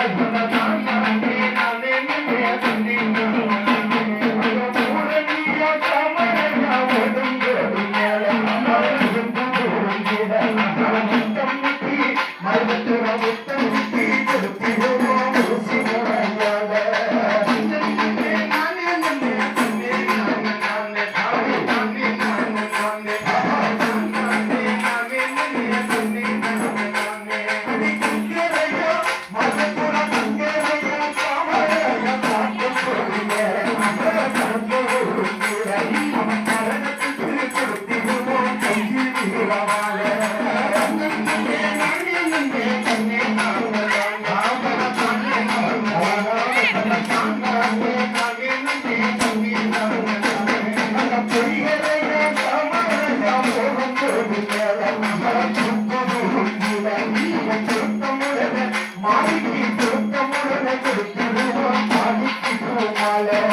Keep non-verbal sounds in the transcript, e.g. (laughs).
Thank (laughs) you. மாலை